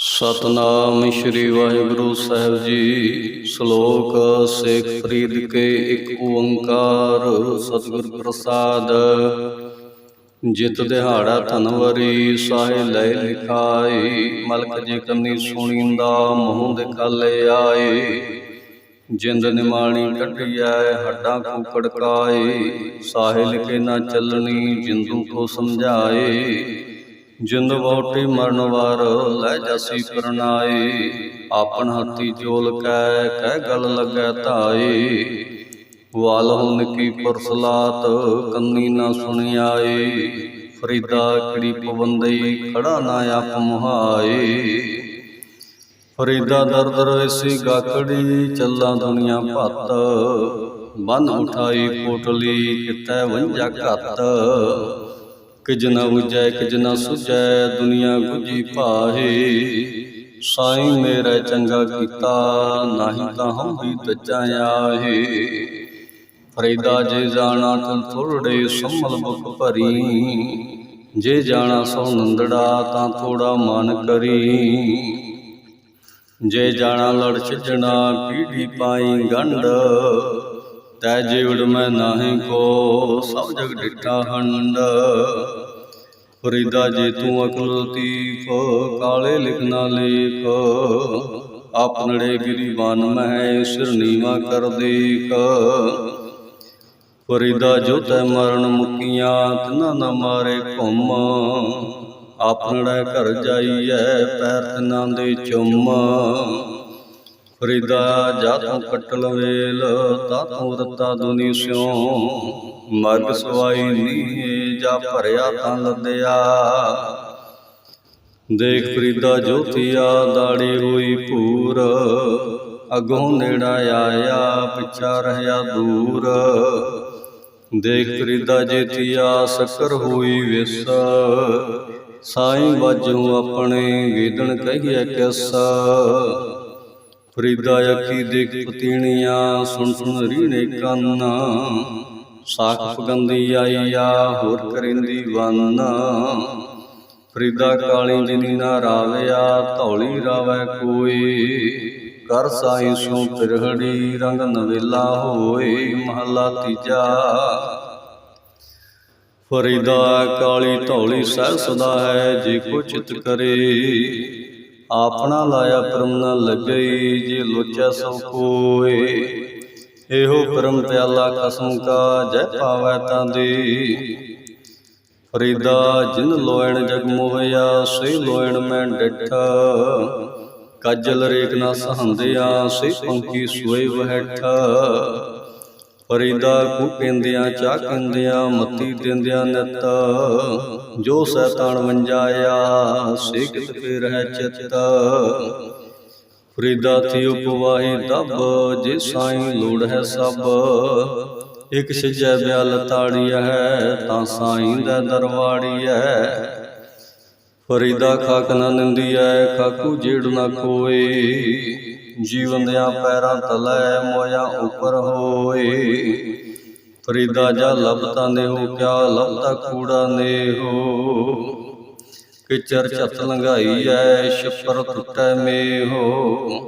ਸਤਨਾਮ ਸ੍ਰੀ ਵਾਹਿਗੁਰੂ ਸਾਹਿਬ ਜੀ, ਸ਼ਲੋਕ ਸੇਖ ਫਰੀਦ ਕੇ ਇੱਕ ਓੰਕਾਰ ਸਤਿਗੁਰ ਪ੍ਰਸਾਦ। ਜਿਤ ਦਿਹਾੜਾ ਧਨਵਰੀ ਸਾਹੇ ਲੈ ਲਿਖਾਈ, ਮਲਕ ਜੇ ਕੰਨੀ ਸੁਣੀਂਦਾ ਮੂੰਹ ਦੇ ਖਾਲੇ ਆਏ। ਜਿੰਦ ਨਿਮਾਣੀ ਕੱਢਿਐ ਹੱਡਾਂ ਕੋ ਕੜਕਾਏ ਸਾਹਿਲ ਕੇ ਨਾ ਚੱਲਣੀ, ਜਿੰਦੂ ਕੋ ਸਮਝਾਏ। ਜਿੰਦ ਵੋਟੀ ਮਰਨ ਵਾਰ ਲੈ ਜਾਸੀ ਪਰਨਾਏ ਆਪਨ ਹੱਥੀ ਚੋਲ ਕੈ ਕਹਿ ਗਲ ਲੱਗੈ ਧਾਏ ਵਾਲ ਹੁਨ ਕੀ ਪਰਸਲਾਤ ਕੰਨੀ ਨਾ ਸੁਣਿਆਏ ਫਰੀਦਾ ਕਿੜੀ ਪਵੰਦਈ ਖੜਾ ਨਾ ਆਪ ਮੁਹਾਏ ਫਰੀਦਾ ਦਰ ਦਰ ਗਾਕੜੀ, ਚੱਲਾਂ ਦੁਨੀਆ ਭੱਤ, ਬੰਨ ਉਠਾਈ ਕੋਟਲੀ ਕਿਤੈ ਵੰਜਾ ਘੱਤ। ਕਿਜ ਨ ਉਜੈ ਕਿਜ ਨ ਸੁਜੈ ਦੁਨੀਆ ਗੁਜੀ ਪਾਹੇ ਸਾਈਂ ਮੇਰਾ ਚੰਗਾ ਕੀਤਾ ਨਾਹੀ ਤਾਂ ਹਮ ਵੀ ਤਜਾ ਆਹੇ। ਫਰੀਦਾ ਜੇ ਜਾਣਾ ਤਨ ਥੋੜੇ ਸੰਮਲ ਬੁਕ ਭਰੀ। ਜੇ ਜਾਣਾ ਸੋ ਨੰਦੜਾ ਤਾਂ ਥੋੜਾ ਮਨ ਕਰੀ। ਜੇ ਜਾਣਾ ਲੜ ਛਿਜਣਾ ਪੀੜੀ ਪਾਈ ਗੰਢ। ਤੈ ਜੀਵੜ ਮੈਂ ਨਾਹੀ ਕੋ, ਸਭ ਜਗ ਡਿਠਾ ਹੰਡ। ਫਰੀਦਾ ਜੇ ਤੂੰ ਅਕਲ ਲਤੀਫ ਕਾਲੇ ਲਿਖਣਾ ਲੇਖ। ਆਪਨੜੇ ਗਿਰੀਬਾਨ ਮਹਿ, ਸਿਰ ਨੀਵਾ ਕਰ ਦੇਖ। ਫਰੀਦਾ ਜੋ ਤੈ ਮਰਨ ਮੁਕੀਆਂ, ਤਨਾ ਨਾ ਮਾਰੇ ਘੁੰਮ। ਆਪਨੜਾ ਘਰ ਜਾਈਐ, ਪੈਰ ਤਨਾਂ ਦੇ ਚੁੰਮ। ਫਰੀਦਾ ਜਾ ਕਟਲ ਵੇਲ ਤਾ ਰਤਾ ਦੁਨੀ ਸਿਉ। ਮਰਗ ਸਵਾਈ ਨੀ ਜਾ ਭਰਿਆ ਤਾਂ ਲੱਦਿਆ। ਦੇਖ ਫਰੀਦਾ, ਜੋਤੀਆ, ਦਾੜੀ ਹੋਈ ਭੂਰ। ਅਗੋਂ ਨੇੜਾ ਆਇਆ, ਪਿਛਾ ਰਹਿਆ ਦੂਰ। ਦੇਖ ਫਰੀਦਾ, ਜੇਤੀਆ, ਸਕਰ ਹੋਈ ਵਿਸ। ਸਾਈਂ ਵਾਜੂ ਆਪਣੇ ਵੇਦਨ ਕਹੀਐ ਕਿਸ। ਫਰੀਦਾ ਅੱਖੀ ਦੇਖ ਪਤੀਣੀਆਂ, ਸੁਣ ਸੁਣ ਰੀਣੇ ਕੰਨ। ਸਾਖ ਪਗੰਦੀ ਆਈਆ ਹੋਰ ਕਰਿੰਦੀ ਵੰਨ ਫਰੀਦਾ ਕਾਲੀ ਜਿਨੀ ਨਾ ਰਾਵਿਆ ਧੌਲੀ ਰਾਵੈ ਕੋਈ। ਕਰ ਸਾਈ ਸੋ ਪਿਰਹੜੀ ਰੰਗ ਨਵੇਲਾ ਹੋਏ, ਮਹਲਾ ਤੀਜਾ। ਫਰੀਦਾ ਕਾਲੀ ਧੌਲੀ ਸਹਿ ਸਦਾ ਹੈ, ਜੇ ਕੋ ਚਿਤ ਕਰੇ। ਆਪਣਾ ਲਾਇਆ ਪਰਮ ਨ ਲੱਗਈ ਜੇ ਲੋਚੈ ਸਭ ਕੋਏ ਇਹੋ ਪਰਮ ਪਿਆਲਾ ਕਸਮ ਕਾ ਜੈ ਪਾਵੈ ਤਾਂ ਦੇ। ਫਰੀਦਾ ਜਿਨ ਲੋਇਣ ਜਗ ਮੋਹਿਆ ਸੇ ਲੋਇਣ ਮੈਂ ਡਿਠਾ। ਕਾਜਲ ਰੇਕ ਨਾ ਸਹੰਦਿਆ ਸੇ ਪੰਕੀ ਸੋਏ ਵਹਿਠਾ। ਫਰੀਦਾ ਕੂ ਕਹਿੰਦਿਆਂ ਚਾ ਕਹਿੰਦਿਆਂ ਮਤੀ ਦਿੰਦਿਆਂ ਨਿਤ। ਜੋ ਸੈਤਾਨ ਵੰਜਾਇਆ ਸੇ ਕਿਤ ਕੇ ਚਿਤ। ਫਰੀਦਾ ਥੀ ਉਪਵਾਹੀ ਦਬ ਜੇ ਸਾਈਂ ਲੋੜ ਹੈ ਸਭ। ਇਕ ਸਿਜੈ ਬਿਆਲ ਤਾੜੀ ਹੈ ਤਾਂ ਸਾਈਂ ਦਾ ਦਰਵਾੜੀ ਹੈ ਫਰੀਦਾ ਖਾਕ ਨਾ ਨਿੰਦੀਐ, ਖਾਕੂ ਜੇੜ ਨਾ ਕੋਏ ਜੀਵਨ ਦਿਆਂ ਪੈਰਾਂ ਤਲੈ ਮੋਇਆ ਉਪਰ ਹੋਏ। ਫਰੀਦਾ ਜਾ ਲਬਤਾ ਨੇ ਹੋ ਕਿਆ, ਲਬਤਾ ਕੂੜਾ ਨੇ ਹੋ। ਕਿਚਰ ਛਤ ਲੰਘਾਈ ਐ, ਛੱਪਰ ਟੁੱਟੈ ਮੇਹੋ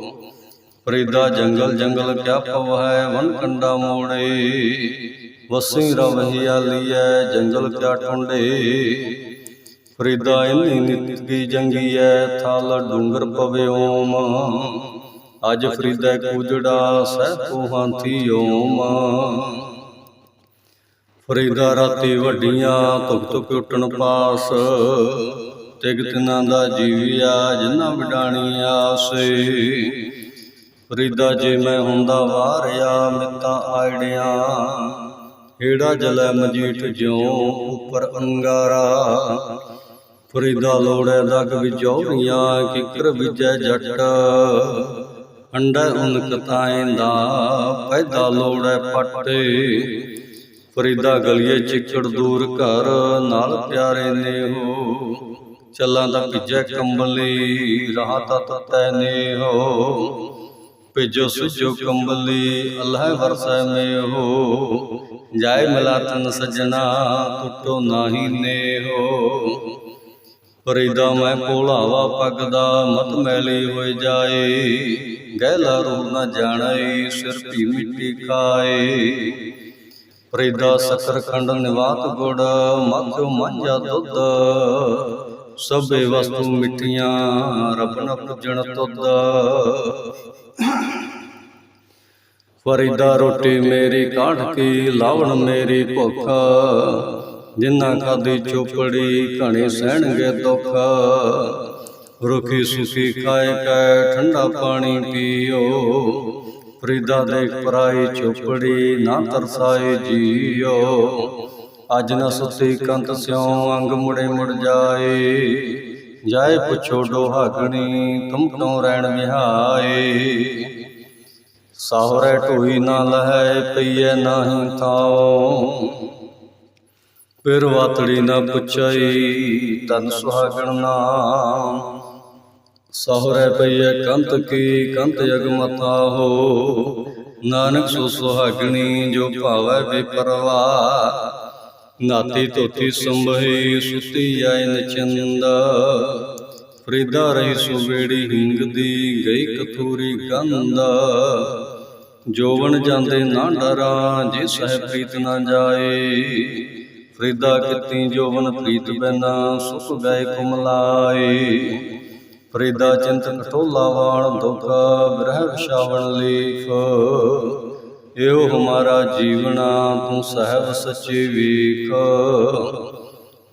ਫਰੀਦਾ ਜੰਗਲ ਜੰਗਲ ਕਿਆ ਪਵੈ ਵਨ ਕੰਡਾ ਮੋੜੇ। ਵਸੀ ਰਵਹੀ ਆਲੀਐ ਜੰਗਲ ਕਿਆ ਟੁੰਡੇ। ਫਰੀਦਾ ਇੰਨੀ ਨਿਤ ਕੀ ਜੰਗੀ ਐ, ਥਾਲ ਡੂੰਗਰ ਪਵੇ ਓਮ। ਅੱਜ ਫਰੀਦਾ ਕੂਜੜਾ ਸਹਿ ਤੂੰ ਹਾਥੀ ਓਮ ਫਰੀਦਾ ਰਾਤੀ ਵੱਡੀਆਂ ਧੁਕ ਧੁਕ ਉੱਟਣ ਪਾਸ। ਤਿਗ ਤਿਨਾਂ ਦਾ ਜੀਵਿਆ ਜਿਨ੍ਹਾਂ ਵਿਡਾਣੀ ਆਸੇ। ਫਰੀਦਾ ਜੇ ਮੈਂ ਹੁੰਦਾ ਵਾਰਿਆ ਮਿੱਤਾਂ ਆੜਿਆਂ। ਏੜਾ ਜਲੈ ਮਜੀਠ ਜਿਉ ਉੱਪਰ ਅੰਗਾਰਾ। ਫਰੀਦਾ ਲੋੜੈ ਦਗ ਵਿਜੋਰੀਆਂ ਕਿਕਰ ਵਿਜੈ ਜੱਟ। ਅੰਡਾ ਉਨ ਕਤਾਇਂਦਾ ਪੈਦਾ ਲੋੜੈ ਪੱਟੇ। ਫਰੀਦਾ ਗਲੀਏ ਚਿੱਕੜ ਦੂਰ ਘਰ, ਨਾਲ ਪਿਆਰੇ ਨੇ ਹੋ ਚੱਲਾਂ ਦਾ ਭਿੱਜੈ ਕੰਬਲੀ, ਰਾਹ ਤਾ ਤਤੈ ਨੇ ਹੋ ਭਿਜੋ ਸੁਜੋ ਕੰਬਲੀ, ਅੱਲਾਹ ਵਰਸੈ ਮੇ ਹੋ ਜਾਏ ਮਿਲਾਤਨ ਸਜਣਾ, ਟੁੱਟੋ ਨਾਹੀ ਨੇ ਹੋ ਫਰੀਦਾ ਮੈਂ ਭੋਲਾਵਾ ਪੱਗ ਦਾ ਮਤ ਮੈਲੀ ਹੋਏ ਜਾਏ। ਗਹਿਲਾ ਰੂਪ ਨਾ ਜਾਣੈ, ਸਿਰ ਭੀ ਮਿੱਟੀ ਖਾਏ। ਪਰਿਦਾ ਸਕਰ ਖੰਡ ਨਿਵਾਤ ਗੁੜ, ਮੱਖਿਓ ਮਾਂਜਾ ਦੁੱਧ। ਸਭੇ ਵਸਤੂ ਮਿੱਠੀਆਂ, ਰਬ ਨ ਪੁੱਜਣ ਤੁਧ। ਫਰੀਦਾ ਰੋਟੀ ਮੇਰੀ ਕਾਢ ਕੇ, ਲਾਵਣ ਮੇਰੀ ਭੁੱਖ। ਜਿੰਨਾ ਖਾਦੀ ਚੋਪੜੀ, ਘਣੇ ਸਹਿਣਗੇ ਦੁੱਖ। ਰੁਖੀ ਸੁਖੀ ਖਾਏ ਕੈ ਠੰਡਾ ਪਾਣੀ ਪੀਓ। ਫਰੀਦਾ ਦੇ ਪਰਾਈ ਚੋਪੜੀ ਨਾ ਤਰਸਾਏ ਜੀਓ। ਅੱਜ ਨਾ ਸੁੱਤੀ ਕੰਤ ਸਿਉ, ਅੰਗ ਮੁੜੇ ਮੁੜ ਜਾਏ। ਜਾਏ ਪੁੱਛੋ ਡੋਹਾਗਣੀ ਤੁਮ ਕਿਉ ਰਹਿਣ ਵਿਹਾਏ? ਸਾਹਰੇ ਢੋਈ ਨਾ ਲਹੈ, ਪਈਐ ਨਾਹੀ ਥਾਉ। ਫਿਰ ਵਾਤੜੀ ਨਾ ਪੁੱਛਾਈ ਤਨ ਸੁਹਾਗਣ ਨਾਮ। ਸਹੁਰੇ ਪਈਐ ਕੰਤ ਕੀ, ਕੰਤ ਜਗਮਤਾ ਹੋ। ਨਾਨਕ ਸੋ ਸੁਹਾਗਣੀ ਜੋ ਭਾਵੈ ਬੇਪਰਵਾ। ਨਾਤੀ ਧੋਤੀ ਸੰਭਈ ਸੁਤੀ ਆਇ ਨਚੰਦ। ਫਰੀਦਾ ਰਹੀ ਸੁਵੇੜੀ ਹਿੰਗ ਗਈ ਕਥੂਰੀ ਗੰਧ। ਜੋਵਨ ਜਾਂਦੇ ਨਾ ਡਰਾਂ ਜੇ ਸਹਿ ਪ੍ਰੀਤ ਨਾ ਜਾਏ। ਫਰੀਦਾ ਕਿਤੀ ਜੋਵਨ ਪ੍ਰੀਤ ਬਿਨਾ, ਸੁਖ ਗਏ ਕੁਮਲਾਏ। ਫਰੀਦਾ ਚਿੰਤ ਕਟੋਲਾ ਵਾਣ ਦੁਖ ਬਿਰਹ ਵਿਸ਼ਾਵਣ ਲੀਫ ਇਹੋ ਹਮਾਰਾ ਜੀਵਨਾ, ਤੂੰ ਸਹਿਬ ਸੱਚੀ ਵੇਖ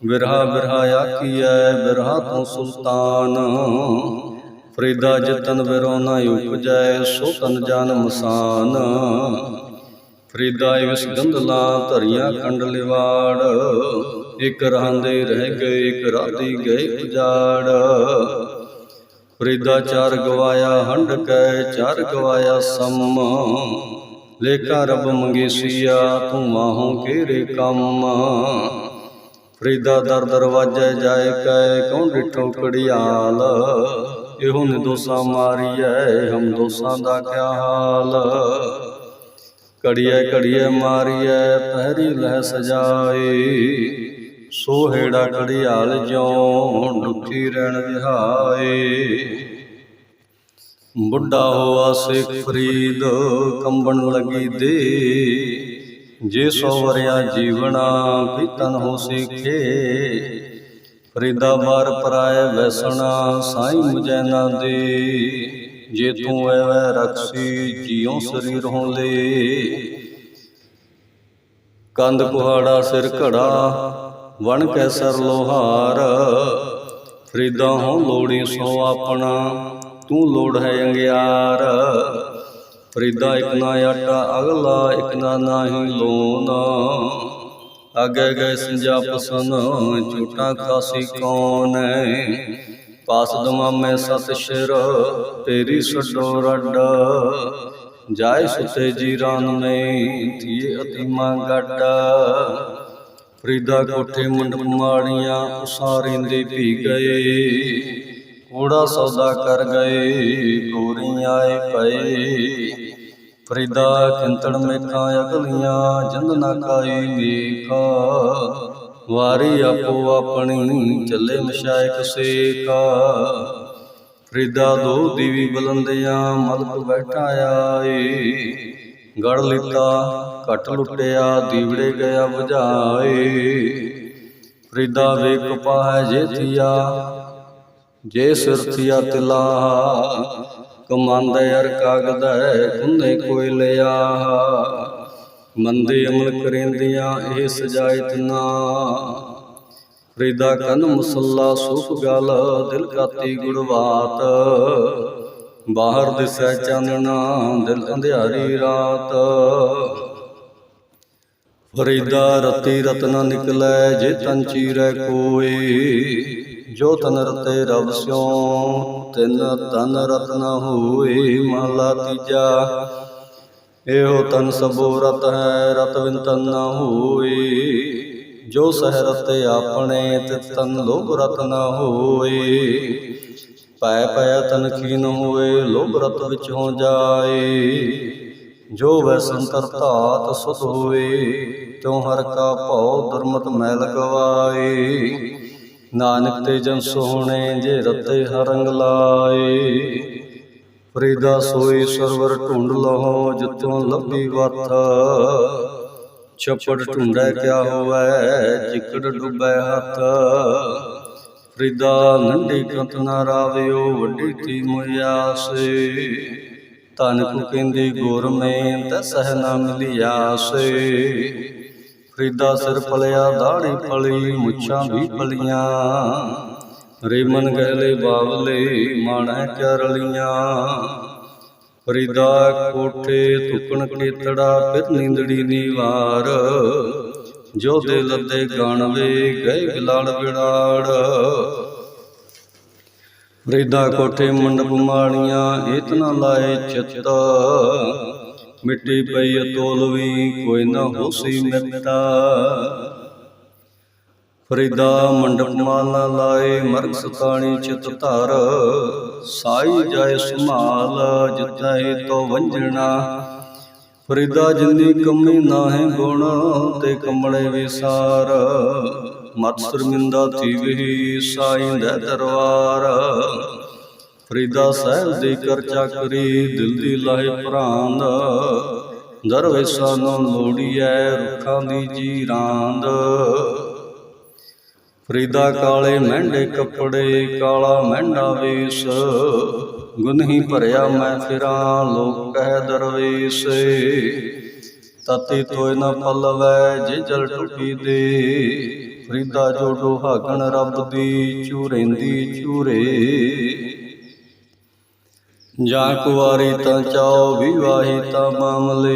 ਬਿਰਹਾ ਬਿਰਹਾ ਆਖੀਐ, ਬਿਰਹਾ ਤੂੰ ਸੁਲਤਾਨ। ਫਰੀਦਾ ਜਤਨ ਬਿਰੋ ਨਾ ਉਪਜੈ, ਸੋ ਤਨ ਜਾਨ ਮਸਾਨ। ਫਰੀਦਾ ਇਸ ਗੰਧਲਾ ਧਰੀਆਂ ਕੰਡ ਲਿਵਾੜ। ਇੱਕ ਰਹਿੰਦੇ ਰਹਿ ਗਏ, ਇਕ ਰਾਤੀ ਗਏ ਉਜਾੜ। ਫਰੀਦਾ ਚਾਰ ਗਵਾਇਆ ਹੰਡ ਕੈ ਚਾਰ ਗਵਾਇਆ ਸਮ। ਲੇਖਾ ਰਬ ਮੰਗੇਸੀਆ ਤੂੰ ਮਾਹੋਂ ਕੇਰੇ ਕੰਮ। ਫਰੀਦਾ ਦਰ ਦਰਵਾਜੇ ਜਾਏ ਕੈ ਕੌਣ ਡਿਠੋ ਕੜਿਆਲ ਇਹੋ ਨੇ ਦੋਸਾ ਮਾਰੀਐ, ਹਮ ਦੋਸਾਂ ਦਾ ਕਿਆ ਹਾਲ? ਕੜੀਏ ਕੜੀਏ ਮਾਰੀਐ, ਪਹਿਰੀ ਲਹਿ ਸਜਾਏ। ਸੋਹੇੜਾ ਕੜਿਆਲ ਜਿਉ ਦੁਖੀ ਰਹਿਣ ਵਿਹਾਏ। ਬੁੱਢਾ ਹੋਆ ਸਿੱਖ ਫਰੀਦ ਕੰਬਣ ਲੱਗੀ ਦੇ। ਜੇ ਸੋ ਵਰਿਆ ਜੀਵਣਾ ਪੀਤਨ ਹੋ ਸਿੱਖੇ। ਫਰੀਦਾ ਬਾਰ ਪਰਾਏ ਵੈਸਣਾ ਸਾਈ ਮੁਝੈ ਨਾ ਦੇ। ਜੇ ਤੂੰ ਐਵੇਂ ਰਖਸੀ ਜਿਉ ਸਰੀਰ ਹੋਲੇ ਕੰਧ ਕੁਹਾੜਾ ਸਿਰ ਘੜਾ ਵਣ ਕੈ ਸਰ ਲੋਹਾਰ ਫਰੀਦਾ ਹੋ ਲੋੜੀ ਸੋ ਆਪਣਾ, ਤੂੰ ਲੋੜ ਹੈ ਅੰਗਿਆਰ। ਫਰੀਦਾ ਇਕ ਨਾ ਆਟਾ, ਅਗਲਾ ਇਕ ਨਾ ਨਾਹੀ ਲੋਨਾ ਅਗੇ ਗਏ ਸੰਜਾਪਸਨ ਝੂਟਾ ਕਾਸੀ ਕੌਣ ਪਾਸ ਦਮਾ ਮੈਂ ਸਤ ਸ਼ਿਰ, ਤੇਰੀ ਛੱਡੋ ਰੱਡ। ਜਾਏ ਸੁਤੇ ਜੀਰਾਨ ਮੈਂ ਥੀਏ ਅਤੀਮਾ ਗੱਡ। ਫਰੀਦਾ ਕੋਠੇ ਮੰਡਪ ਮਾੜੀਆਂ, ਉਸਾਰੇ ਭੀ ਗਏ। ਕੋੜਾ ਸੌਦਾ ਕਰ ਗਏ ਗੋਰੀ ਆਏ ਪਏ। ਫਰੀਦਾ ਕਿੰਤਣ ਮੇਖਾਂ, ਅਗਲੀਆਂ ਜੰਦ ਨਾ ਕਾਈ ਮੇਖ। ਵਾਰੀ ਆਪੋ ਆਪਣੀ ਚੱਲੇ ਮਸ਼ਾਇਕ ਸੇਕਾ ਫਰੀਦਾ ਦੋ ਦੀਵੀ ਬਲੰਦਿਆਂ, ਮਲਕ ਬੈਠਾ ਆਏ। ਗੜ ਲਿੱਤਾ ਘਟ ਲੁੱਟਿਆ, ਦੀਵੜੇ ਗਿਆ 부ਝਾਏ ਫਰੀਦਾ ਵੇਖ ਪਾਹੈ ਜੇ ਥੀਆ, ਜੇ ਸਿਰ ਥੀਆ ਤਿਲਾ, ਕਮਾਂਦੇ ਅਰ ਕਾਗਦੈ ਕੁੰਨੇ ਕੋਈ ਲਿਆ। ਮੰਦੇ ਅਮਲ ਕਰੇਂਦੀਆਂ ਇਹ ਸਜਾਇਤ ਨਾ। ਫਰੀਦਾ ਕੰਨ ਮੁਸੱਲਾ ਸੁਖ ਗਲ, ਦਿਲ ਕਾਤੀ ਗੁੜਵਾਤ। ਬਾਹਰ ਦਿਸੈ ਚਾਨਣਾ, ਦਿਲ ਅੰਧਿਆਰੀ ਰਾਤ। ਫਰੀਦਾ ਰਤੀ ਰਤਨ ਨਿਕਲੈ, ਜੇ ਤਨ ਚੀਰੈ ਕੋਏ। ਜੋ ਤਨ ਰਤੇ ਰਬ ਸਿਉ, ਤਿਨ ਤਨ ਰਤਨ ਹੋਏ ਮਹਲਾ ਤੀਜਾ। ਇਹੋ ਤਨ ਸਭੋ ਰਤ ਹੈ, ਰਤ ਵਿਨ ਤਨ ਨਾ ਹੋਏ। ਜੋ ਸਹਿ ਰਤੇ ਆਪਣੇ, ਤਿਤ ਤਨ ਲੋਭ ਰਤ ਨਾ ਹੋਏ। ਪੈ ਪੈ ਤਨ ਖੀਨ ਹੋਏ, ਲੋਭ ਰਤ ਵਿੱਚ ਹੋ ਜਾਏ। ਜੋ ਵੈ ਸੰਤਰ ਧਾਤ, ਸੁਧ ਹੋਏ ਤਿਉ ਹਰ ਕਾ ਭਉ ਦੁਰਮਤ ਮੈਲ ਗਵਾਏ ਨਾਨਕ ਤੇ ਜਨ ਸੋਹਣੇ, ਜੇ ਰਤੇ ਹਰੰਗ ਲਾਏ। ਫਰੀਦਾ ਸੋਈ ਸਰਵਰ ਢੁੰਡ ਲਹੋ ਜਿਤੋਂ ਲੱਭੀ ਵਰਤ ਛੱਪੜ ਢੁੰਡੈ ਕਿਆ ਹੋਵੈ ਜਿਕੜ ਡੁੱਬੈ ਹੱਥ। ਫਰੀਦਾ ਨੰਢੀ ਕੰਤ ਨਾ ਰਾਵਿਓ, ਵੱਡੀ ਤੀ ਮੁਆਸੇ ਧਨ ਕੋ ਕਹਿੰਦੀ ਗੁਰ ਮੈਂ ਤੈ ਨਾ ਮਿਲਿਆਸੇ ਫਰੀਦਾ ਸਿਰ ਪਲਿਆ ਦਾੜੀ ਪਲੀ ਮੁੱਛਾਂ ਵੀ ਪਲੀਆਂ ਰੇਮਨ ਗਹਿਲੇ ਬਾਵਲੇ, ਮਾਣੈ ਚਰਲੀਆਂ ਫਰੀਦਾ ਕੋਠੇ ਤੁਕਣ ਕੇਤੜਾ, ਫਿਰ ਨੀਂਦੜੀ ਨੀਵਾਰ ਜੋ ਦੇ ਲੱਦੇ ਗਾਣਵੇ ਗਏ ਗਲਾੜ ਵਿੜਾੜ ਫਰੀਦਾ ਕੋਠੇ ਮੰਡਪ ਮਾਣੀਆਂ ਇਤਨਾ ਲਾਏ ਚਿੱਤ। ਮਿੱਟੀ ਪਈ ਤੋਲਵੀ ਕੋਈ ਨਾ ਹੋਸੀ ਮਿੱਤਾ। ਫਰੀਦਾ ਮੰਡਪ ਮਾਲਾ ਲਾਏ, ਮਰਗ ਸਤਾਣੀ ਚਿਤ ਧਰ। ਸਾਈ ਜਾਏ ਸੰਭਾਲ, ਜਿਤੈ ਤੋ ਵੰਜਣਾ ਫਰੀਦਾ ਜਿੰਨੀ ਕਮੀ ਨਾਹੇ ਗੁਣ, ਤੇ ਕੰਬਲੇ ਵਿਸਾਰ ਮਤ ਸ਼ਰਮਿੰਦਾ ਥੀਵੀ ਸਾਈ ਦਰਬਾਰ। ਫਰੀਦਾ ਸਾਹਿਬ ਦੀ ਕਰ ਚਾਕਰੀ ਦਿਲ ਦੀ ਲਾਹੇ ਪ੍ਰਾਂਦ ਦਰਵੇਸਾਂ ਨੂੰ ਲੋੜੀਐ ਰੁੱਖਾਂ ਦੀ ਜੀਰਾਂਦ। ਫਰੀਦਾ ਕਾਲੇ ਮਹਿੰਡੇ ਕੱਪੜੇ, ਕਾਲਾ ਮਹਿੰਡਾ ਵੇਸ। ਗੁਨਹੀ ਭਰਿਆ ਮੈਂ ਫਿਰਾਂ, ਲੋਕ ਕਹਿ ਦਰਵੇਸ। ਤਤੀ ਤੋਇ ਨ ਪਲਵੈ ਜੇ ਜਲ ਟੁੱਟੀ ਦੇ। ਫਰੀਦਾ ਜੋ ਡੋਹਾਗਣ ਰੱਬ ਦੀ ਚੂਰੇਂਦੀ ਚੂਰੇ ਜਾਂ ਕੁਵਾਰੀ ਤਾਂ ਚਾਓ ਵਿਵਾਹੀ ਤਾਂ ਮਾਮਲੇ।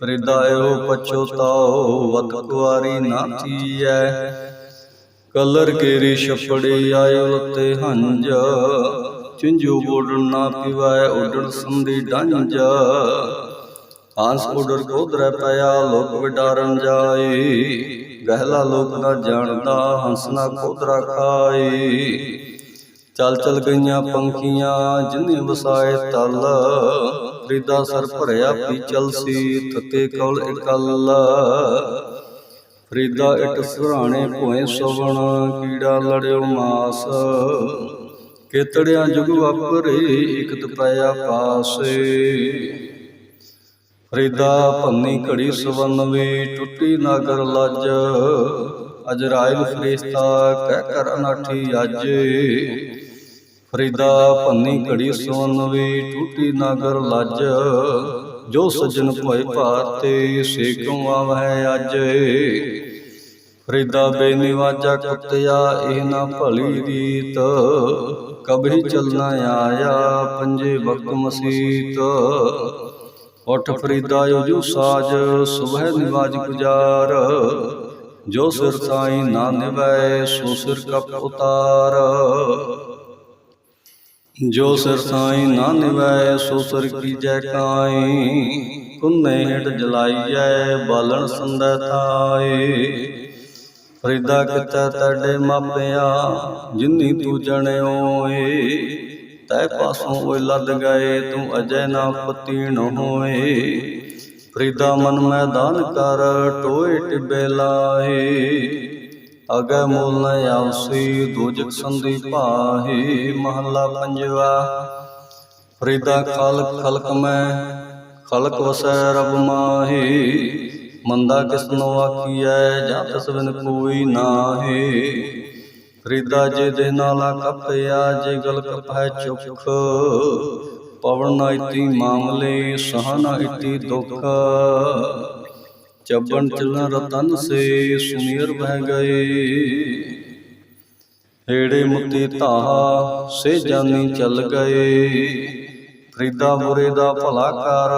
ਫਰੀਦਾ ਇਹੋ ਪਛੋਤਾਓ ਵਤ ਕੁਵਾਰੀ ਨਾ ਥੀਐ। ਕਲਰ ਕੇਰੀ ਛਪੜੇ ਆਇਓ ਲਤੇ ਹੰਜ। ਚਿੰਜੂ ਬੋੜਨ ਨਾ ਪਿਵੈ ਉਡਣ ਸੰਦੀ ਡੰਜ। ਹਾਂਸ ਉਡਰ ਕੋਦਰੈ ਪਿਆ, ਲੋਕ ਵਿਡਾਰਨ ਜਾਏ। ਗਹਿਲਾ ਲੋਕ ਨਾ ਜਾਣਦਾ ਹੰਸ ਨਾ ਕੋਦਰਾ ਖਾਏ ਚਲ ਚਲ ਗਈਆਂ ਪੰਖੀਆਂ, ਜਿਨੇ ਵਸਾਏ ਤਲ। ਫਰੀਦਾ ਸਰ ਭਰਿਆ ਪੀਚਲ ਸੀ ਤਤੇ ਕੌਲ ਇਕੱਲ। ਫਰੀਦਾ ਇਟ ਸੁਰਾਣੇ ਭੋਏ ਸੋਵਣ, ਕੀੜਾ ਲੜਿਓ ਮਾਸ। ਕੇਤੜਿਆਂ ਜੁਗ ਵਾਪਰੇ ਇਕ ਤਪਾਇਆ ਪਾਸੇ। ਫਰੀਦਾ ਭੰਨੀ ਘੜੀ ਸਵੰਨਵੇ ਟੁੱਟੀ ਨਾਗਰ ਲੱਜ। ਅਜਰਾਇਲ ਫਰਿਸ਼ਤਾ ਕਹਿ ਕਰ ਅਨਾਠੀ ਅੱਜ। ਫਰੀਦਾ ਭੰਨੀ ਘੜੀ ਸਵੰਨਵੇ ਟੁੱਟੀ ਨਾਗਰ ਲੱਜ। ਜੋ ਸਜਣ ਭੋਏ ਭਾਰਤੇ ਸੇਕੋਂ ਆਵੈ ਅੱਜ? ਫਰੀਦਾ ਬੇਨਿਵਾਜਾ ਕੁੱਤਿਆ ਇਹ ਨਾ ਭਲੀ ਰੀਤ। ਕਬਹੀ ਚਲਣਾ ਆਇਆ ਪੰਜੇ ਵਕਤ ਮਸੀਤ। ਉਠ ਫਰੀਦਾ ਜੋ ਸਾਜ ਸੁਬਹ ਨਿਵਾਜ ਗੁਜਾਰ। ਜੋ ਸਿਰ ਸਾਈ ਨਾ ਨਿਵੈ ਸੋ ਸਿਰ ਕਪ ਉਤਾਰ। ਜੋ ਸਿਰ ਸਾਈ ਨਾ ਨਿਵੈ ਸੋ ਸਿਰ ਕੀਜੈ ਕਾਈ। ਕੁੰਨੇ ਹੇਠ ਜਲਾਈਐ ਬਾਲਣ ਸੰਦੈ ਥਾਏ। ਫਰੀਦਾ ਕਿਤੈ ਤੜੇ ਮਾਪਿਆ ਜਿੰਨੀ ਤੂੰ ਜਣਿਓ ਏ ਤੈ ਪਾਸੋਂ ਓਏ ਲੱਦ ਗਏ, ਤੂੰ ਅਜੈ ਨਾ ਪਤੀਣ ਹੋਏ ਫਰੀਦਾ ਮਨ ਮੈਦਾਨ ਕਰ, ਟੋਏ ਟਿਬੇ ਲਾਏ ਅਗੈ ਮੂਲ ਨ ਆਵਸੀ, ਦੋਜਕ ਸੰਦੀ ਪਾਹੇ ਮਹੱਲਾ ਪੰਜਵਾ। ਫਰੀਦਾ ਖਾਲਕ ਖਲਕ ਮੈਂ, ਖਲਕ ਵਸੈ ਰਬ ਮਾਹੀ। ਮੰਦਾ ਕਿਸਨੋ ਆਖੀਐ, ਜਾਂ ਤਸ ਬਿਨ ਕੋਈ ਨਾਹੀ। ਫਰੀਦਾ ਜੇ ਦੇ ਨਾਲਾ ਕਪਿਆ, ਜੇ ਗਲ ਕਪੈ ਚੁਖ। ਪਵਨ ਇਤੀ ਮਾਮਲੇ ਸਹਨਾ ਇਤੀ ਦੁਖ। ਚੱਬਣ ਚਲਨ ਰਤਨ ਸੇ ਸੁਨੀਰ ਬਹਿ ਗਏ। ਏੜੇ ਮੁੱਤੀ ਧਾਹ, ਸੇ ਜਾਨੀ ਚੱਲ ਗਏ। ਫਰੀਦਾ ਬੁਰੇ ਦਾ ਭਲਾ ਕਰ,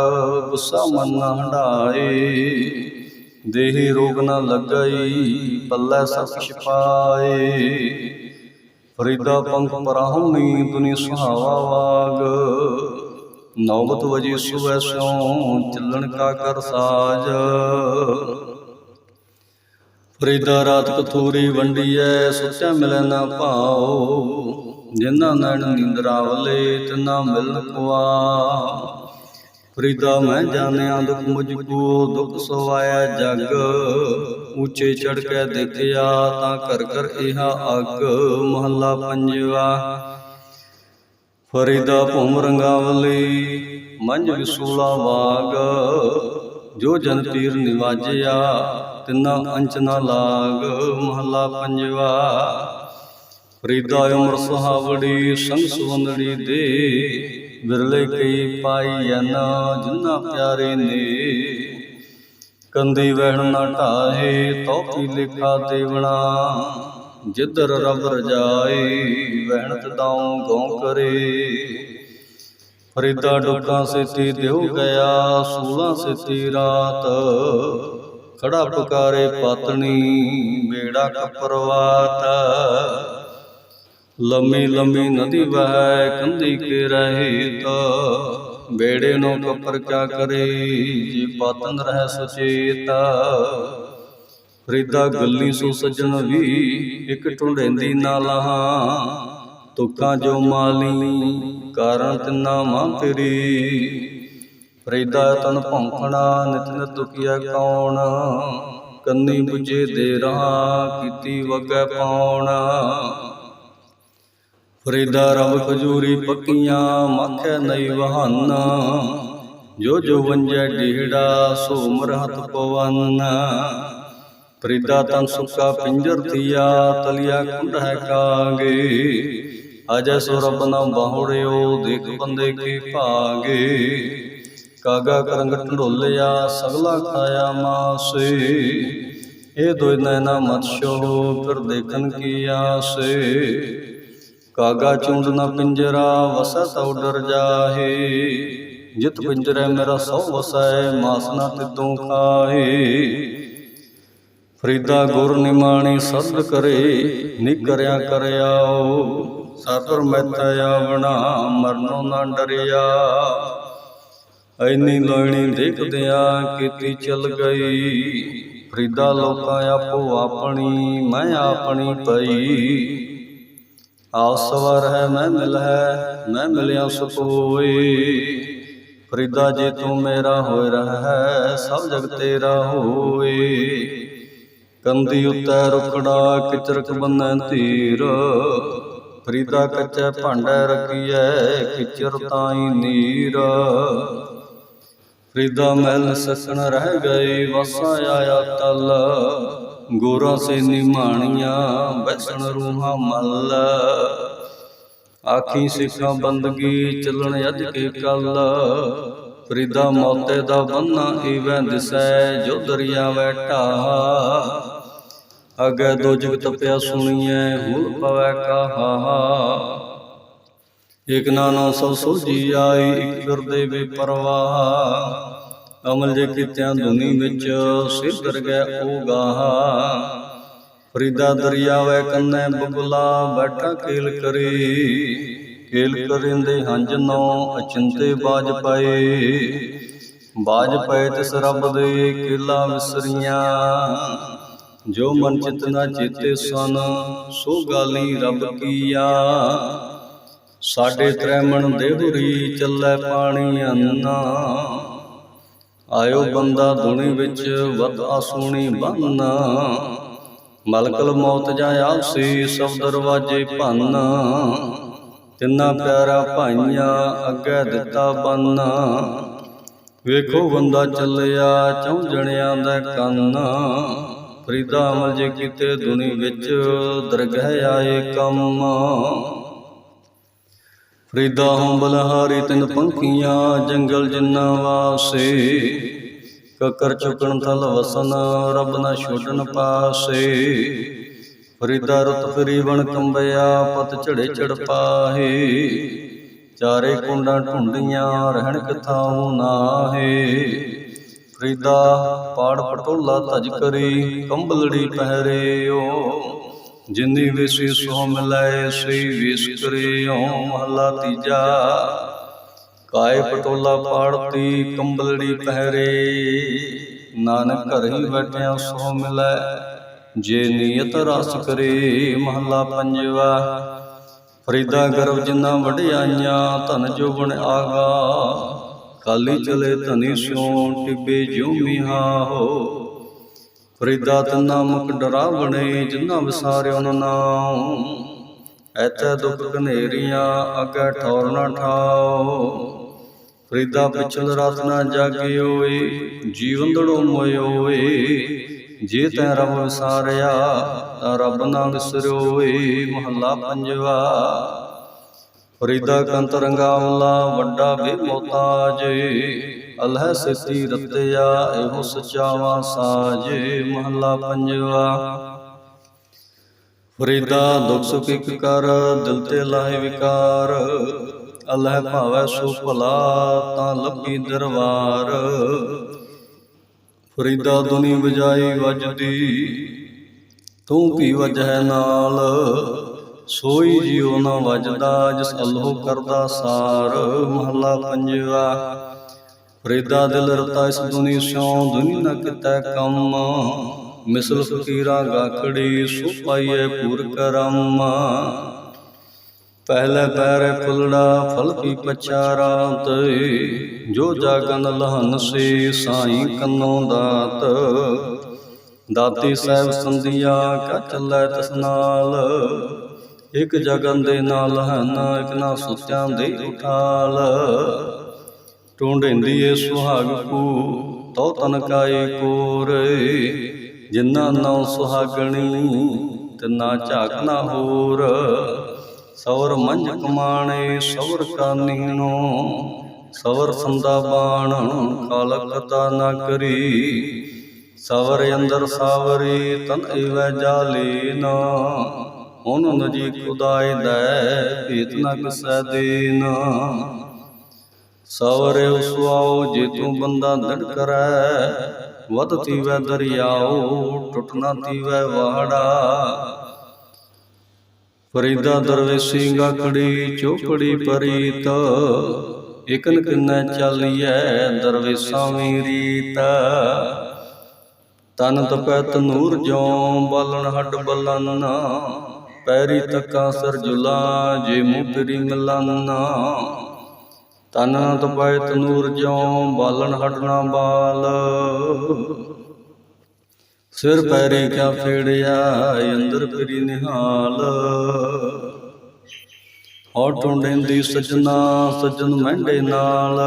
ਗੁੱਸਾ ਮਨ ਨਾ ਹੰਡਾਏ ਦੇਹੀ ਰੋਗ ਨਾ ਲੱਗਈ, ਪੱਲੇ ਸਭ ਛਪਾਏ। ਫਰੀਦਾ ਪੰਖ ਪਰਾਹੁਣੀ ਦੁਨੀ ਸੁਹਾਵਾ ਵਾਗ। ਨੌਬਤ ਵਜੀ ਸੁਬੈ ਸੋਂ ਚੱਲਣ ਕਾ ਕਰ ਸਾਜ। ਫਰੀਦਾ ਰਾਤ ਕਥੂਰੀ ਵੰਡੀਐ, ਸੁੱਚਾ ਮਿਲੈ ਨਾ ਭਾਉ। ਜਿਨ੍ਹਾਂ ਨੈਣ ਨਿੰਦਰਾਵਲੇ ਤਿਨਾ ਮਿਲਨ ਕੁਆ। ਫਰੀਦਾ ਮੈਂ ਜਾਣਿਆ ਦੁਖ ਮੁਝ ਕੋ, ਦੁਖ ਸਵਾਇਆ ਜਗ। ਉੱਚੇ ਚੜ ਕੇ ਦੇਖਿਆ ਤਾਂ ਘਰ ਘਰ ਇਹਾ ਅੱਗ। ਮਹੱਲਾ ਪੰਜਵਾ, ਫਰੀਦਾ ਭੂਮ ਰੰਗਾਵਲੀ ਮੰਝ ਵਿਸੂਲਾ ਵਾਗ। ਜੋ ਜਨ ਤੀਰ ਨਿਵਾਜਿਆ, ਤਿੰਨਾ ਅੰਚਨਾ ਲਾਗ। ਮਹੱਲਾ ਪੰਜਵਾ, ਫਰੀਦਾ ਉਮਰ ਸੁਹਾਵੜੀ ਸੰਗ ਸੁਵੰਦੜੀ ਦੇ ਵਿਰਲੇ ਕੀ ਪਾਈ ਅਨ ਜਿੰਨਾ ਪਿਆਰੇ ਨੇ। ਕੰਦੀ ਵਹਿਣ ਨਾ ਢਾਏ ਤੋਪੀ ਲਿਖਾ ਦੇਵਣਾ। ਜਿੱਧਰ ਰੱਬ ਰਜਾਏ ਵਹਿਣ ਤਦਾਉ ਗਉ ਕਰੇ। ਫਰੀਦਾ ਡੁੱਕਾ ਸੇਤੀ ਦਿਉ ਗਿਆ, ਸੂਲਾ ਸੇਤੀ ਰਾਤ। ਖੜਾ ਪੁਕਾਰੇ ਪਾਤਣੀ ਬੇੜਾ ਕਪਰਵਾਤ ਲੰਮੀ ਲੰਮੀ ਨਦੀ ਵਹਿ ਕੰਦੀ ਕੇ ਰਹੇ ਬੇੜੇ ਨੂੰ ਕਪਰ ਕਿਆ ਕਰੇ, ਜੀ ਪਾਤਨ ਰਹਿ ਸੁਚੇਤ। ਫਰੀਦਾ ਗੱਲੀ ਸੋ ਸੱਜਣ ਵੀ ਇੱਕ ਢੁੰਡੇਂਦੀ ਨਾ ਲਹਾ। ਤੁਕਾਂ ਜੋ ਮਾਲੀ ਕਾਰਨ ਤਿੰਨਾ ਮਾਂ ਤੇਰੀ। ਫਰੀਦਾ ਤਨ ਭੌਂਕਣਾ, ਨਿਤ ਨਿਤ ਦੁਖੀਆ ਕੌਣ? ਕੰਨੀ 부ਜੇ ਦੇ ਰਹਾ, ਕੀਤੀ ਵਗੈ ਪਾਉਣ। ਫਰੀਦਾ ਰਬ ਖਜੂਰੀ ਪੱਕੀਆਂ, ਮੱਖੈ ਨਈ ਵਹਾਨਾ। ਜੋ ਜੋ ਵੰਜੈ ਢੀੜਾ, ਸੋ ਮਰਹਤ ਪਵਨ। ਫਰੀਦਾ ਤਨ ਸੁੱਕਾ ਪਿੰਜਰ ਥੀਆ, ਤਲਿਆ ਕੁੰਡ ਹੈ ਕਾਗੇ। ਅਜੈ ਸੋ ਰਬ ਨਾ ਬਾਹੁੜਿਓ, ਦੇਖ ਬੰਦੇ ਕੀ ਭਾਗੇ। ਕਾਗਾ ਕਰੰਗ ਢੋਲਿਆ, ਸਗਲਾ ਖਾਇਆ ਮਾਸੇ। ਇਹ ਦੋਇ ਨੈਣਾ ਮਤ ਛੋ ਫਿਰ ਦੇਖਣ ਕੀ ਆਸੇ। ਕਾਗਾ ਚੁੰਡ ਨਾ ਪਿੰਜਰਾ ਵਸੈ ਤਉ ਡਰ ਜਾਹੇ। ਜਿਤ ਪਿੰਜਰੇ ਮੇਰਾ ਸੋ ਵਸੈ ਮਾਸ ਨਾ ਤਿਤੋਂ ਖਾਏ ਫਰੀਦਾ ਗੁਰ ਨਿਮਾਣੀ ਸਦ ਕਰੇ ਨਿਕਰਿਆ ਕਰਿਆਓ ਸਾਦਰ ਮੈਤਾ ਆਵਣਾ, ਮਰਨੋ ਨਾ ਡਰਿਆ। ਐਨੀ ਲੋਇਣੀ ਦੇਖਦਿਆਂ ਕੀਤੀ ਚਲ ਗਈ। ਫਰੀਦਾ ਲੋਕਾਂ ਆਪੋ ਆਪਣੀ, ਮੈਂ ਆਪਣੀ ਪਈ। ਆਸਵਰ ਹੈ ਮੈਂ ਮਿਲ ਹੈ ਮੈਂ ਮਿਲਿਆ ਸੁਖ ਫਰੀਦਾ ਜੇ ਤੂੰ ਮੇਰਾ ਹੋਇ ਰਹਾ ਹੈ, ਸਭ ਜਗ ਤੇਰਾ ਹੋਏ ਕੰਦੀ ਉੱਤੇ ਰੁਕੜਾ ਕਿਚਰਕ ਬੰਨੈ ਧੀਰ ਫਰੀਦਾ ਕੱਚੇ ਭਾਂਡੇ ਰਖੀਐ, ਕਿਚਰ ਤਾਈ ਨੀਰ। ਫਰੀਦਾ ਮਹਿਲ ਸਸਣ ਰਹਿ ਗਏ, ਵਸਾ ਆਇਆ ਤਲ। ਗੋਰਾ ਸੇ ਨਿਮਾਣੀਆਂ ਬੈਸਣ ਰੂਹਾ ਮੱਲ। ਆਖੀ ਸਿੱਖਾਂ ਬੰਦਗੀ ਚੱਲਣ ਅੱਜ ਕੇ ਕੱਲ। ਫਰੀਦਾ ਮੌਤੇ ਦਾ ਬੰਨਾ ਈਵੈ ਦਿਸੈ, ਜੋ ਦਰਿਆ ਵੈਟਾ ਅਗੇ ਦੋ ਜਗ ਤਪਿਆ ਸੁਣੀਐ, ਹੁਲ ਪਵੈ ਕਹਾ। ਇਕ ਨਾਨੋ ਸਭ ਸੋਜੀ ਆਈ, ਇਕ ਫਿਰਦੇ ਵੇ ਅਮਲ ਜੇ ਕੀਤਿਆਂ ਦੁਨੀ ਵਿੱਚ ਸਿਰ ਕਰ ਉਹ ਗਾਹਾ। ਫਰੀਦਾ ਦਰਿਆ ਵੈ ਕੰਨੇ ਬਗੁਲਾ, ਬੈਠਾ ਕੇਲ ਕਰੇ। ਕੇਲ ਕਰਿੰਦੇ ਹੰਜ ਨੋ, ਅਚਿੰਤੇ ਬਾਜ ਪਏ। ਬਾਜ ਪਏ ਤਿਸ ਰੱਬ ਦੇ ਕੇਲਾ ਵਿਸਰੀਆਂ। ਜੋ ਮਨ ਚਿਤ ਨਾ ਚੇਤੇ ਸਨ, ਸੋ ਗਾਲੀ ਰੱਬ ਕੀਆ। ਸਾਡੇ ਤ੍ਰੈਮਣ ਦੇਹੁਰੀ ਚੱਲੇ ਪਾਣੀ ਅੰਨਾ। ਆਇਓ ਬੰਦਾ ਦੁਨੀ ਵਿੱਚ ਵਤ ਆਸੂਣੀ ਬੰਨ। ਮਲਕਲ ਮੌਤ ਜਾਂ ਆਲਸੀ ਸਭ ਦਰਵਾਜੇ ਭੰਨ। ਤਿੰਨਾ ਪਿਆਰਾ ਭਾਈਆਂ ਅੱਗੇ ਦਿੱਤਾ ਬੰਨ। ਵੇਖੋ ਬੰਦਾ ਚੱਲਿਆ ਚੌਂ ਜਣਿਆਂ ਦਾ ਕੰਨ। ਫਰੀਦਾ ਅਮਲ ਜੇ ਕੀਤੇ ਦੁਨੀ ਵਿੱਚ ਦਰਗਹਿ ਆਏ ਕੰਮ। ਫਰੀਦਾ ਹਮ ਬਲਹਾਰੀ ਤਿੰਨ ਪੰਖੀਆਂ, ਜੰਗਲ ਜਿੰਨਾ ਵਾਸੇ। ਕਕਰ ਚੁਕਣ ਥਲ ਵਸਨ, ਰੱਬ ਨਾ ਛੋਡਣ ਪਾਸੇ। ਫਰੀਦਾ ਰਤ ਫਰੀ ਬਣ ਕੰਬਿਆ, ਪਤ ਝੜੇ ਚੜ ਪਾਹੇ। ਚਾਰੇ ਕੁੰਡਾਂ ਢੁੰਡੀਆਂ, ਰਹਿਣ ਕਿਥਾਉ ਨਾਹੇ। ਫਰੀਦਾ ਪਾੜ ਪਟੋਲਾ ਤਜ ਕਰੀ, ਕੰਬਲੜੀ ਓ। ਜਿੰਨੀ ਵਿਸੀ ਸੋ ਮਿਲੈ ਸਈ ਵਿਸ ਕਰਿਓ ਮਹਲਾ ਤੀਜਾ। ਕਾਏ ਪਟੋਲਾ ਪਾੜਤੀ, ਕੰਬਲੜੀ ਪਹਿਰੇ। ਨਾਨਕ ਘਰ ਹੀ ਬੈਠਿਆ ਸੋ ਮਿਲੈ ਜੇ ਨੀਅਤ ਰਸ ਕਰੇ, ਮਹਲਾ ਪੰਜਵਾ। ਫਰੀਦਾ ਗਰਵ ਜਿੰਨਾ ਵਡਿਆਈਆਂ, ਧਨ ਜੋਬਨ ਆਗਾ। ਕਾਲੀ ਚਲੇ ਧਨੀ ਸਿਉ ਟਿੱਬੇ ਜਿਉ ਮਿਹਾ ਹੋ। ਫਰੀਦਾ ਤਨਾ ਮੁਖ ਡਰਾਵਣੇ ਜਿਨ੍ਹਾਂ ਵਿਸਾਰਿਓ ਨ ਨਾਮ। ਐਤੈ ਦੁਖ ਘਨੇਰੀਆਂ ਅਗੈ ਠੌਰ ਨ ਠਾਓ। ਫਰੀਦਾ ਪਿਛਲ ਰਤ ਨ ਜਾਗਿਓਏ ਜੀਵਨ ਦੜੋ ਮੋਇਓਏ ਜੇ ਤੈ ਰਬ ਵਿਸਾਰਿਆ ਤਾਂ ਰੱਬ ਨਾ ਵਿਸਰਿਓਏ ਮਹੱਲਾ ਪੰਜਵਾ। ਫਰੀਦਾ ਕੰਤ ਰੰਗਾਵਲਾ ਵੱਡਾ ਬੇਮੋਤਾਜ ਅਲਹ ਸਿੱਧੀ ਰਤਿਆ, ਇਹੋ ਸਚਾਵਾ ਸਾਜ ਮਹੱਲਾ ਪੰਜਵਾ। ਫਰੀਦਾ ਦੁਖ ਸੁਖ ਇਕ ਕਰ, ਦਿਲ ਤੇ ਲਾਹੇ ਵਿਕਾਰ। ਅਲਹ ਭਾਵੈ ਸੋ ਭਲਾ, ਤਾਂ ਲੱਭੀ ਦਰਬਾਰ ਫਰੀਦਾ ਦੁਨੀ ਬਜਾਈ ਵੱਜਦੀ, ਤੂੰ ਕੀ ਵਜਹਿ ਨਾਲ? ਸੋਈ ਜਿਉ ਨਾ ਵਜਦਾ, ਜਿਸ ਅੱਲਾਹ ਕਰਦਾ ਸਾਰ। ਮਹੱਲਾ ਪੰਜਵਾ। ਫਰੀਦਾ ਦਿਲ ਰਤਾ ਇਸ ਦੁਨੀ ਸਿਉ, ਦੁਨੀ ਨ ਕਿਤੈ ਕੰਮ। ਮਿਸਲ ਫਕੀਰਾ ਗਾਖੜੀ ਸੋ ਪਾਈਐ ਪੂਰ ਕਰਮ। ਪਹਿਲੇ ਪੈਰੇ ਫੁੱਲੜਾ, ਫਲ ਕੀ ਪਛਾਰਾਤ ਜੋ ਜਾਗਨ ਲਹਨ ਸੇ, ਸਾਈ ਕੰਨੋਂ ਦਾਤ। ਦਾਤੀ ਸਾਹਿਬ ਸੰਧੀਆ, ਕਾ ਚੱਲੈ ਤਸ ਨਾਲ। ਇਕ ਜਗਨ ਦੇ ਨਾਲ ਹਨ, ਇਕ ਨਾ ਸੁਤਿਆਂ ਦੇ ਉਠਾਲ। ਟੁੰਡਿੰਦੀ ਏ ਸੁਹਾਗ। ਕੂ ਤੋ ਤਨ ਕਾਏ ਕੋਰ ਜਿਨ੍ਹਾਂ ਨੌ ਸੁਹਾਗਣੀ ਤੇ ਨਾ ਝਾਕ ਨਾ ਹੋਰ। ਸਵਰ ਮੰਝ ਕਮਾਣੇ ਸਵਰ ਕਾਨੀਣੋ ਸਵਰ ਸੰਦਾ ਬਾਣ ਕਾਲਕ ਤਾ ਨਾ ਕਰੀ। ਸਵਰ ਅੰਦਰ ਸਾਵਰੀ ਤਨ ਏਵੈ ਜਾਲੀਨ ਹੁਣ ਨਜੀ ਖੁਦਾਏ ਦੈ ਭੇਤ ਨ ਕਿਸੈ ਦੇਨ। ਸਵਰੇ ਉਸਵਾਓ ਜੇ ਤੂੰ ਬੰਦਾ ਦੜ ਕਰੈ। ਵਤ ਤੀਵੈ ਦਰਿਆਓ ਟੁੱਟਣਾ ਤੀਵੈ ਵਾੜਾ। ਫਰੀਦਾ ਦਰਵੇਸੀ ਗਾਖੜੀ ਚੋਪੜੀ ਪਰੀਤ। ਇਕਨ ਕਿੰਨੈ ਚੱਲੀਐ, ਦਰਵੇਸਾਂ ਵੀ ਰੀਤ। ਤਨ ਤਪੈ ਤਨੂਰ ਜਿਉ, ਬਾਲਣ ਹੱਡ ਬਲਨ। ਪੈਰੀ ਤੱਕਾ ਸਰਜੁਲਾ ਜੇ ਮੁਪਰੀ ਮਿਲਨ। ਤਨ ਤਪੈ ਤਨੂਰ ਜਿਉ ਬਾਲਣ ਹਟਣਾ ਬਾਲ। ਸਿਰ ਪੈਰੇ ਕਿਆ ਫੇੜਿਆ ਅੰਦਰ ਫਿਰੀ ਨਿਹਾਲ। ਹੋ ਟੁੰਡਿੰਦੀ ਸਜਣਾ, ਸਜਣ ਮਹਿੰਡੇ ਨਾਲ।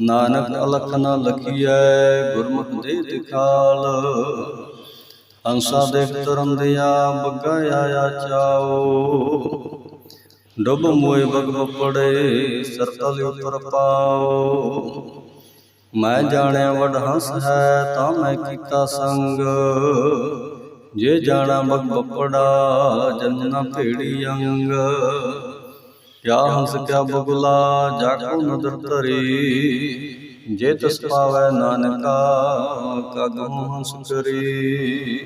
ਨਾਨਕ ਅਲਖ ਨਾ ਲਖੀਐ, ਗੁਰਮੁਖ ਦੇ ਦਿਖਾਲ। ਹੰਸਾ ਦੇਖ ਤਰੰਦਿਆ ਬੱਗਾ ਆਇਆ ਚਾਓ। ਡੁੱਬ ਮੋਏ ਬਗ ਪੜੇ ਸਰਤਲ ਉਪਰ ਪਾਓ। ਮੈਂ ਜਾਣਿਆ ਵਡ ਹੰਸ ਹੈ, ਤਾਂ ਮੈਂ ਕੀਤਾ ਸੰਗ। ਜੇ ਜਾਣਾ ਬਗ ਬਪੜਾ ਜਨਨਾ ਭੇੜੀ ਅੰਗ। ਕਿਆ ਹੰਸ, ਕਿਆ ਬਗੁਲਾ ਜਾ ਕੋ ਨਦਰ ਧਰੀ। ਜੇ ਤਸ ਪਾਵੈ ਨਾਨਕਾ ਕਗਮ ਹੰਸ ਕਰੀ।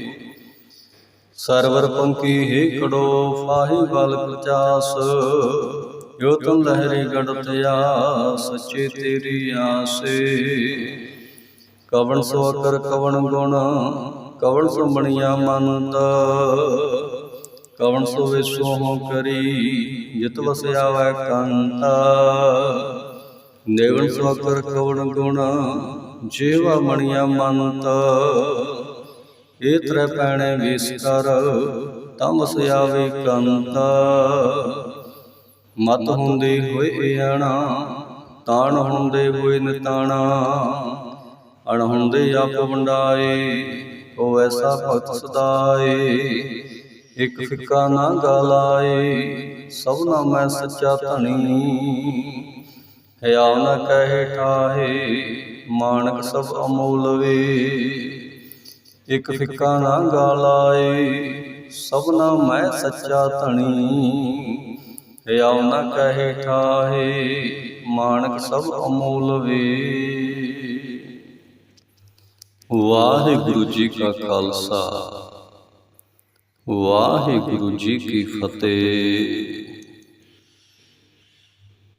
ਸਰਵਰ ਪੰਕੀ ਹੀ ਕੜੋ ਫਾਹੀ ਬਲ ਪਚਾਸ ਜੋ ਤੁਮ ਲਹਿਰੀ ਗੜਤਿਆ ਸੱਚੇ ਤੇਰੀ ਆਸੇ। ਕਵਣ ਸੋ ਅਕਰ ਕਵਣ ਗੁਣ, ਕਵਣ ਸੋ ਬਣਿਆ ਮੰਤ ਕਵਣ ਸੋ ਵਿਸੋ ਹੋ ਕਰੀ, ਜਿਤ ਵਸਿਆ ਵੈ ਕੰਤ। ਦੇਵਨ ਸੋ ਅਕਰ ਕਵਣ ਗੁਣ, ਜੀਵਾ ਬਣਿਆ ਮੰਤ। ਏ ਤ੍ਰੈ ਪੈਣੇ ਵਿਸ ਕਰ ਤਮਸ ਆਵੇ ਕੰਤਾ ਮਤ ਹੁੰਦੇ ਹੋਏ ਆਣਾ, ਤਾਣ ਹੁੰਦੇ ਹੋਏ ਨਿਤਾਣਾ। ਅਣ ਹੁੰਦੇ ਆਪ ਵੰਡਾਏ, ਉਹ ਐਸਾ ਭਗਤ ਸਦਾਏ। ਇਕ ਫਿੱਕਾ ਨਾ ਗਾਲਾਏ ਸਭਨਾ ਮੈਂ ਸੱਚਾ ਧਣੀ। ਹਿਆ ਨਾ ਕਹੇ ਠਾਹੇ, ਮਾਨਕ ਸਭ ਅਮੋਲ ਵੇ। ਇਕ ਫਿੱਕਾ ਨਾ ਗਾਲਾਏ, ਸਭਨਾ ਮੈਂ ਸੱਚਾ ਧਣੀ। ਹਿਆ ਨਾ ਕਹੇ ਠਾਹੇ ਮਾਨਕ ਸਭ ਅਮੋਲ ਵੇ। ਵਾਹਿਗੁਰੂ ਜੀ ਕਾ ਖਾਲਸਾ, ਵਾਹਿਗੁਰੂ ਜੀ ਕੀ ਫਤਿਹ।